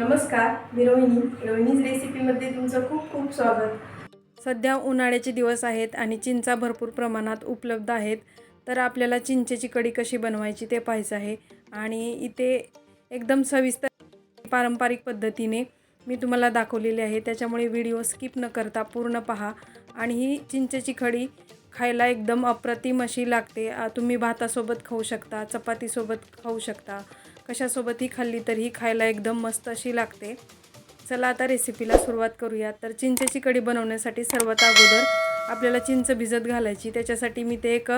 नमस्कार मी रोहिणी. रोहिणीज रेसिपीमध्ये तुमचं खूप खूप स्वागत. सध्या उन्हाळ्याचे दिवस आहेत आणि चिंचा भरपूर प्रमाणात उपलब्ध आहेत. तर आपल्याला चिंचेची कढी कशी बनवायची ते पाहायचं आहे. आणि इथे एकदम सविस्तर पारंपरिक पद्धतीने मी तुम्हाला दाखवलेली आहे. त्याच्यामुळे व्हिडिओ स्किप न करता पूर्ण पहा. आणि ही चिंचेची कढी खायला एकदम अप्रतिम अशी लागते. तुम्ही भातासोबत खाऊ शकता चपातीसोबत खाऊ शकता. कशासोबतही खाल्ली तरी ही खायला एकदम मस्त अशी लागते. चला आता रेसिपीला सुरुवात करूया तर चिंचेची कढी बनवण्यासाठी सर्वात अगोदर आपल्याला चिंच भिजत घालायची. त्याच्यासाठी मी ते एक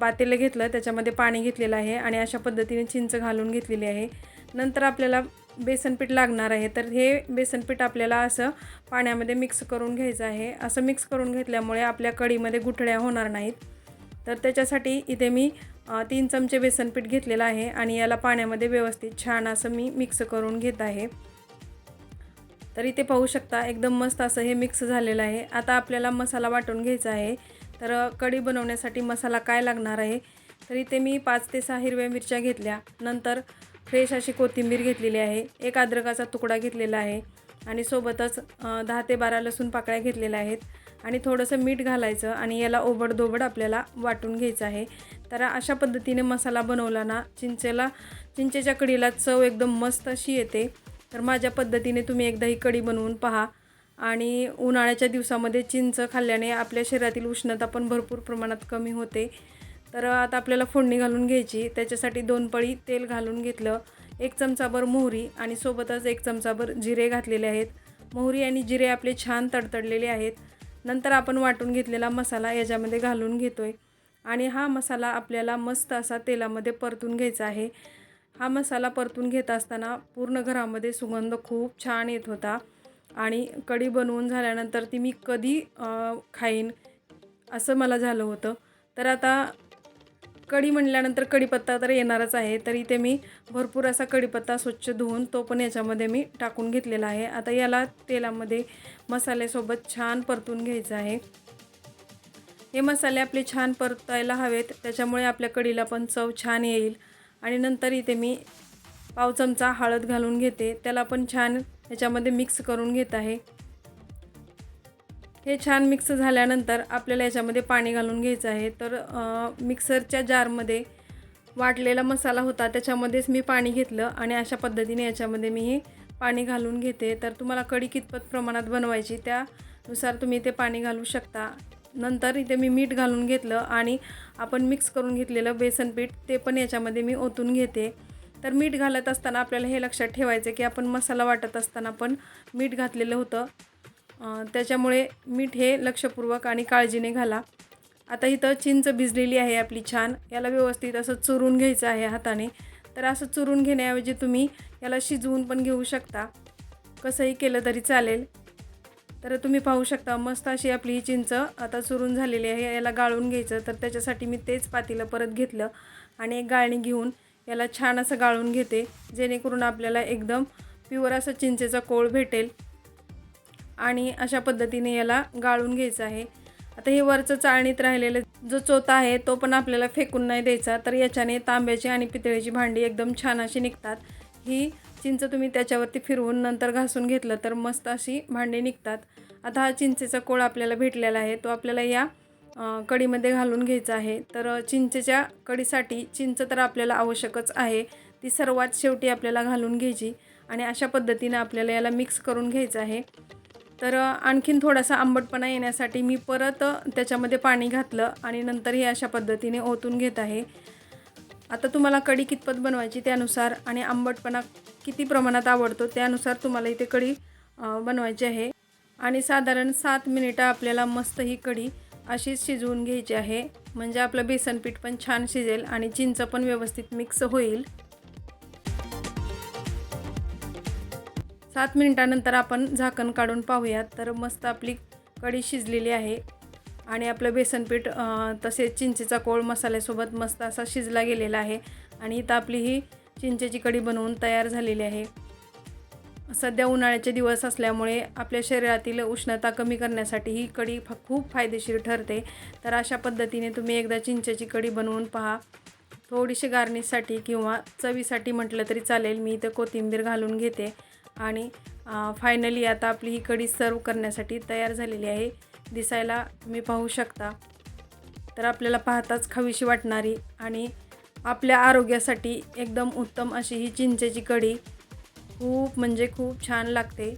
पातेलं घेतलं. त्याच्यामध्ये पाणी घेतलेलं आहे आणि अशा पद्धतीने चिंच घालून घेतलेली आहे. नंतर आपल्याला बेसनपीठ लागणार आहे. तर हे बेसनपीठ आपल्याला असं पाण्यामध्ये मिक्स करून घ्यायचं आहे. असं मिक्स करून घेतल्यामुळे आपल्या कढीमध्ये गुठळ्या होणार नाहीत. तर त्याच्यासाठी इथे मी तीन चमचे बेसनपीठ घेतलेलं आहे आणि याला पाण्यामध्ये व्यवस्थित छान असं मी मिक्स करून घेत आहे. तर इथे पाहू शकता एकदम मस्त असं हे मिक्स झालेलं आहे. आता आपल्याला मसाला वाटून घ्यायचा आहे. तर कढी बनवण्यासाठी मसाला काय लागणार आहे? तर इथे मी पाच ते सहा हिरव्या मिरच्या घेतल्या. नंतर फ्रेश अशी कोथिंबीर घेतलेली आहे. एक अद्रकाचा तुकडा घेतलेला आहे. आणि सोबतच दहा ते बारा लसूण पाकळ्या घेतलेल्या आहेत. आणि थोडंसं मीठ घालायचं आणि याला ओबडधोबड आपल्याला वाटून घ्यायचं आहे. तर अशा पद्धतीने मसाला बनवला ना चिंचेला चिंचेच्या कढीला चव एकदम मस्त अशी येते. तर माझ्या पद्धतीने तुम्ही एकदा ही कढी बनवून पहा. आणि उन्हाळ्याच्या दिवसामध्ये चिंच खाल्ल्याने आपल्या शरीरातील उष्णता पण भरपूर प्रमाणात कमी होते. तर आता आपल्याला फोडणी घालून घ्यायची. त्याच्यासाठी दोन पळी तेल घालून घेतलं. एक चमचाभर मोहरी आणि सोबतच एक चमचाभर जिरे घातलेले आहेत. मोहरी आणि जिरे आपले छान तडतडलेले आहेत. नंतर आपण वाटून घेतलेला मसाला याच्यामध्ये घालून घेतो आहे आणि हा मसाला आपल्याला मस्त असा तेलामध्ये परतून घ्यायचा आहे. हा मसाला परतून घेत असताना पूर्ण घरामध्ये सुगंध खूप छान येत होता. आणि कढी बनवून झाल्यानंतर ती मी कधी खाईन असं मला झालं होतं. तर आता कढी म्हणल्यानंतर कढीपत्ता तर येणारच आहे. तर इथे मी भरपूर असा कढीपत्ता स्वच्छ धुवून तो पण याच्यामध्ये मी टाकून घेतलेला आहे. आता याला तेलामध्ये मसाल्यासोबत छान परतून घ्यायचं आहे. हे मसाले आपले छान परतायला हवेत. त्याच्यामुळे आपल्या कढीला पण चव छान येईल. आणि नंतर इथे मी पाव चमचा हळद घालून घेते. त्याला पण छान ह्याच्यामध्ये मिक्स करून घेत आहे. हे छान मिक्स झाल्यानंतर आपल्याला याच्यामध्ये पाणी घालून घ्यायचं आहे. तर मिक्सरच्या जारमध्ये वाटलेला मसाला होता त्याच्यामध्येच मी पाणी घेतलं आणि अशा पद्धतीने याच्यामध्ये मी हे पाणी घालून घेते. तर तुम्हाला कढी कितपत प्रमाणात बनवायची त्यानुसार तुम्ही इथे पाणी घालू शकता. नंतर इथे मी मीठ घालून घेतलं आणि आपण मिक्स करून घेतलेलं बेसन पीठ ते पण याच्यामध्ये मी ओतून घेते. तर मीठ घालत असताना आपल्याला हे लक्षात ठेवायचं की आपण मसाला वाटत असताना पण मीठ घातलेलं होतं. त्याच्यामुळे मीठ हे लक्षपूर्वक आणि काळजीने घाला. आता इथं चिंच भिजलेली आहे आपली छान. याला व्यवस्थित असं चुरून घ्यायचं आहे हाताने. तर असं चुरून घेण्याऐवजी तुम्ही याला शिजवून पण घेऊ शकता. कसंही केलं तरी चालेल. तर तुम्ही पाहू शकता मस्त अशी आपली ही चिंच आता चुरून झालेली आहे. याला गाळून घ्यायचं तर त्याच्यासाठी मी तेच पातीलं परत घेतलं आणि एक गाळणी घेऊन याला छान असं गाळून घेते जेणेकरून आपल्याला एकदम प्युअर असं चिंचेचा कोळ भेटेल. आणि अशा पद्धतीने याला गाळून घ्यायचं आहे. आता हे वरचं चाळणीत राहिलेलं जो चोथा आहे तो पण आपल्याला फेकून नाही द्यायचा. तर याच्याने तांब्याची आणि पितळेची भांडी एकदम छान अशी निघतात. ही चिंच तुम्ही त्याच्यावरती फिरवून नंतर घासून घेतलं तर मस्त अशी भांडी निघतात. आता हा चिंचेचा कोळ आपल्याला भेटलेला आहे. तो आपल्याला या कडीमध्ये कढीमध्ये घालून घ्यायचा आहे. तर चिंचेच्या कढीसाठी चिंच तर आपल्याला आवश्यकच आहे. ती सर्वात शेवटी आपल्याला घालून घ्यायची आणि अशा पद्धतीनं आपल्याला याला मिक्स करून घ्यायचं आहे. तर आणखीन थोडासा आंबटपणा येण्यासाठी मी परत त्याच्यामध्ये पाणी घातलं आणि नंतर हे अशा पद्धतीने ओतून घेत आहे. आता तुम्हाला कढी कितपत बनवायची त्यानुसार आणि आंबटपणा किती प्रमाणात आवडतो त्यानुसार तुम्हाला इथे कढी बनवायची आहे. आणि साधारण सात मिनिटं आपल्याला मस्त ही कढी अशीच शिजवून घ्यायची आहे. म्हणजे आपलं बेसन पीठ पण छान शिजेल आणि चिंच पण व्यवस्थित मिक्स होईल. सात मिनिटानंतर आपण झाकण काढून पाहूयात. तर मस्त आपली कढी शिजलेली आहे. आणि आपलं बेसनपीठ तसेच चिंचेचा कोळ मसाल्यासोबत मस्त असा शिजला गेलेला आहे. आणि इथं आपली ही चिंचेची कढी बनवून तयार झालेली आहे. सध्या उन्हाळ्याचे दिवस असल्यामुळे आपल्या शरीरातील उष्णता कमी करण्यासाठी ही कढी फ खूप फायदेशीर ठरते. तर अशा पद्धतीने तुम्ही एकदा चिंचेची कढी बनवून पहा. थोडीशी गार्निशसाठी किंवा चवीसाठी म्हटलं तरी चालेल. मी इथं कोथिंबीर घालून घेते. आणि फायनली आता आपली ही कढी सर्व करण्यासाठी तयार झालेली आहे. दिसायला मी पाहू शकता. तर आपल्याला पाहताच खावीशी वाटणारी आणि आपल्या आरोग्यासाठी एकदम उत्तम अशी ही चिंचेची कढी खूप म्हणजे खूप छान लागते.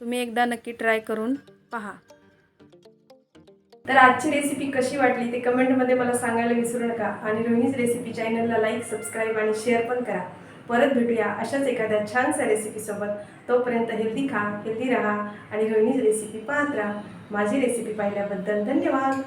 तुम्ही एकदा नक्की ट्राय करून पहा. तर आजची रेसिपी कशी वाटली ते कमेंटमध्ये मला सांगायला विसरू नका. आणि रोहिणीज रेसिपी चॅनलला लाईक सबस्क्राईब आणि शेअर पण करा. परत भेटूया अशाच एखाद्या छानशा रेसिपीसोबत. तोपर्यंत हेल्दी खा हेल्दी राहा आणि रोहिणीज रेसिपी पाहत राहा. माझी रेसिपी पाहिल्याबद्दल धन्यवाद.